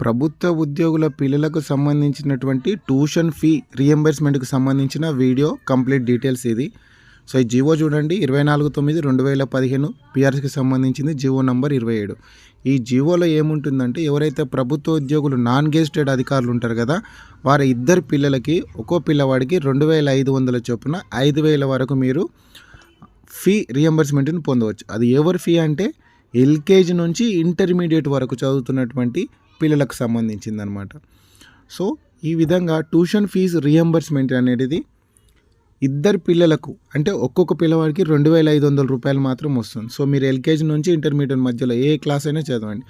ప్రభుత్వ ఉద్యోగుల పిల్లలకు సంబంధించినటువంటి ట్యూషన్ ఫీ రియంబర్స్మెంట్కి సంబంధించిన వీడియో కంప్లీట్ డీటెయిల్స్ ఇది. సో ఈ జివో చూడండి. ఇరవై నాలుగు తొమ్మిది రెండు వేల పదిహేను పిఆర్సీకి సంబంధించింది జివో నంబర్ ఇరవై ఏడు. ఈ జివోలో ఏముంటుందంటే ఎవరైతే ప్రభుత్వ ఉద్యోగులు నాన్ గెజిటెడ్ అధికారులు ఉంటారు కదా వారి ఇద్దరు పిల్లలకి ఒక్కో పిల్లవాడికి రెండు వేల ఐదు వందల చొప్పున ఐదు వేల వరకు మీరు ఫీ రియంబర్స్మెంట్ని పొందవచ్చు. అది ఎవరి ఫీ అంటే ఎల్కేజీ నుంచి ఇంటర్మీడియట్ వరకు చదువుతున్నటువంటి పిల్లలకు సంబంధించింది అనమాట సో ఈ విధంగా ట్యూషన్ ఫీజు రియంబర్స్మెంట్ అనేది ఇద్దరు పిల్లలకు అంటే ఒక్కొక్క పిల్లవాడికి రెండు వేల ఐదు వందల రూపాయలు మాత్రం వస్తుంది. సో మీరు ఎల్కేజీ నుంచి ఇంటర్మీడియట్ మధ్యలో ఏ క్లాస్ అయినా చదవండి.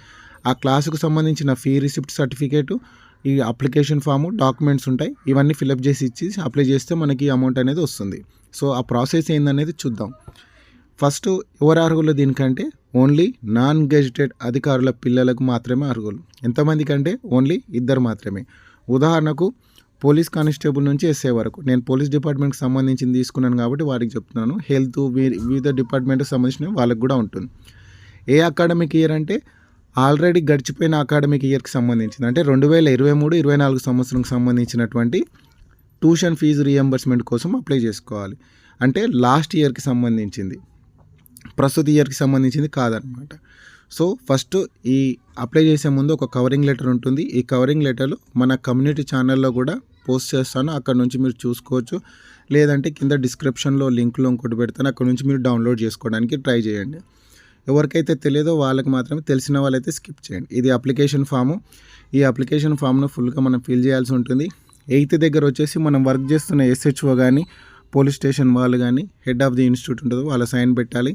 ఆ క్లాసుకు సంబంధించిన ఫీ రిసిప్ట్ సర్టిఫికేటు ఈ అప్లికేషన్ ఫాము డాక్యుమెంట్స్ ఉంటాయి. ఇవన్నీ ఫిలప్ చేసి ఇచ్చి అప్లై చేస్తే మనకి అమౌంట్ అనేది వస్తుంది. సో ఆ ప్రాసెస్ ఏందనేది చూద్దాం. ఫస్ట్ ఎవరు అర్హులు దీనికంటే? ఓన్లీ నాన్ గెజిటెడ్ అధికారుల పిల్లలకు మాత్రమే అర్హులు. ఎంతమందికి అంటే ఓన్లీ ఇద్దరు మాత్రమే. ఉదాహరణకు పోలీస్ కానిస్టేబుల్ నుంచి ఎస్ఏ వరకు. నేను పోలీస్ డిపార్ట్మెంట్కి సంబంధించింది తీసుకున్నాను కాబట్టి వారికి చెప్తున్నాను. హెల్త్ వివిధ డిపార్ట్మెంట్కి సంబంధించిన వాళ్ళకి కూడా ఉంటుంది. ఏ అకాడమిక్ ఇయర్ అంటే ఆల్రెడీ గడిచిపోయిన అకాడమిక్ ఇయర్కి సంబంధించింది. అంటే రెండు వేల ఇరవై మూడు ఇరవై నాలుగు సంవత్సరంకి సంబంధించినటువంటి ట్యూషన్ ఫీజు రియంబర్స్మెంట్ కోసం అప్లై చేసుకోవాలి. అంటే లాస్ట్ ఇయర్కి సంబంధించింది. ప్రస్తుత ఇయర్కి సంబంధించింది కాదనమాట. సో ఫస్ట్ ఈ అప్లై చేసే ముందు ఒక కవరింగ్ లెటర్ ఉంటుంది. ఈ కవరింగ్ లెటర్లు మన కమ్యూనిటీ ఛానల్లో కూడా పోస్ట్ చేస్తాను. అక్కడ నుంచి మీరు చూసుకోవచ్చు. లేదంటే కింద డిస్క్రిప్షన్లో లింక్లో ఇంకోటి పెడతాను. అక్కడ నుంచి మీరు డౌన్లోడ్ చేసుకోవడానికి ట్రై చేయండి. ఎవరికైతే తెలియదో వాళ్ళకి మాత్రమే తెలిసిన వాళ్ళైతే స్కిప్ చేయండి. ఇది అప్లికేషన్ ఫాము. ఈ అప్లికేషన్ ఫామ్ను ఫుల్గా మనం ఫిల్ చేయాల్సి ఉంటుంది. ఎయిత్ దగ్గర వచ్చేసి మనం వర్క్ చేస్తున్న ఎస్హెచ్ఓ కానీ పోలీస్ స్టేషన్ వాళ్ళు కానీ హెడ్ ఆఫ్ ది ఇన్స్టిట్యూట్ ఉంటుందో వాళ్ళ సైన్ పెట్టాలి.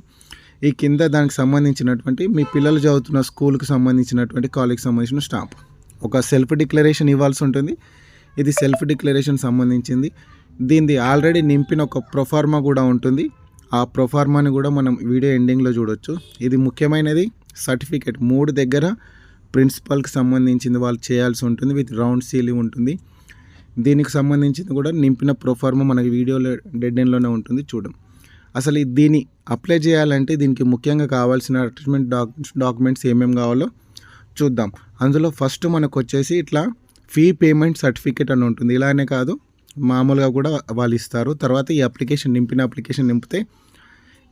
ఈ కింద దానికి సంబంధించినటువంటి మీ పిల్లలు చదువుతున్న స్కూల్కి సంబంధించినటువంటి కాలేజ్కి సంబంధించిన స్టాంప్ ఒక సెల్ఫ్ డిక్లరేషన్ ఇవ్వాల్సి ఉంటుంది. ఇది సెల్ఫ్ డిక్లరేషన్ సంబంధించింది. దీనిది ఆల్రెడీ నింపిన ఒక ప్రొఫార్మా కూడా ఉంటుంది. ఆ ప్రొఫార్మాని కూడా మనం వీడియో ఎండింగ్లో చూడొచ్చు. ఇది ముఖ్యమైనది. సర్టిఫికేట్ మూడు దగ్గర ప్రిన్సిపల్కి సంబంధించింది వాళ్ళు చేయాల్సి ఉంటుంది. విత్ రౌండ్ సీలింగ్ ఉంటుంది. దీనికి సంబంధించింది కూడా నింపిన ప్రొఫార్మ మనకి వీడియోలో డెడ్ ఎండ్లోనే ఉంటుంది చూడం. అసలు దీన్ని అప్లై చేయాలంటే దీనికి ముఖ్యంగా కావాల్సిన అటాచ్మెంట్ డాక్ డాక్యుమెంట్స్ ఏమేమి కావాలో చూద్దాం. అందులో ఫస్ట్ మనకు వచ్చేసి ఇట్లా ఫీ పేమెంట్ సర్టిఫికేట్ అని ఉంటుంది. ఇలానే కాదు మామూలుగా కూడా వాళ్ళు ఇస్తారు. తర్వాత ఈ అప్లికేషన్ నింపిన అప్లికేషన్ నింపితే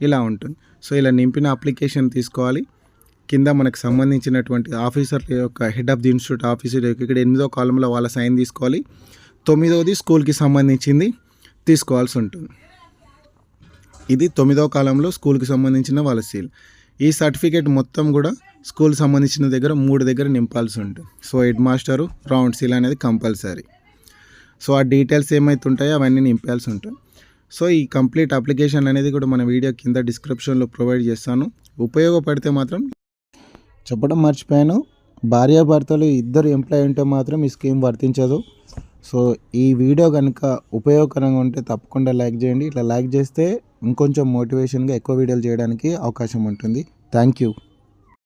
ఇలా ఉంటుంది. సో ఇలా నింపిన అప్లికేషన్ తీసుకోవాలి. కింద మనకు సంబంధించినటువంటి ఆఫీసర్ యొక్క head of the institute officer యొక్క ఇక్కడ ఎనిమిదో కాలంలో వాళ్ళ సైన్ తీసుకోవాలి. తొమ్మిదవది స్కూల్కి సంబంధించింది తీసుకోవాల్సి ఉంటుంది. ఇది తొమ్మిదవ కాలంలో స్కూల్కి సంబంధించిన వాళ్ళ సీల్. ఈ సర్టిఫికేట్ మొత్తం కూడా స్కూల్ సంబంధించిన దగ్గర మూడు దగ్గర నింపాల్సి ఉంటుంది. So head master round seal అనేది కంపల్సరీ. సో ఆ డీటెయిల్స్ ఏమైతే ఉంటాయో అవన్నీ నింపాల్సి ఉంటుంది. సో ఈ కంప్లీట్ అప్లికేషన్ అనేది కూడా మన వీడియో కింద డిస్క్రిప్షన్లో ప్రొవైడ్ చేస్తాను. ఉపయోగపడితే మాత్రం చెప్పడం మర్చిపోయాను. భార్యాభర్తలు ఇద్దరు ఎంప్లాయ్ ఉంటే మాత్రం ఈ స్కీమ్ వర్తించదు. సో ఈ వీడియో కనుక ఉపయోగకరంగా ఉంటే తప్పకుండా లైక్ చేయండి. ఇట్లా లైక్ చేస్తే ఇంకొంచెం మోటివేషన్గా ఎక్కువ వీడియోలు చేయడానికి అవకాశం ఉంటుంది. Thank you.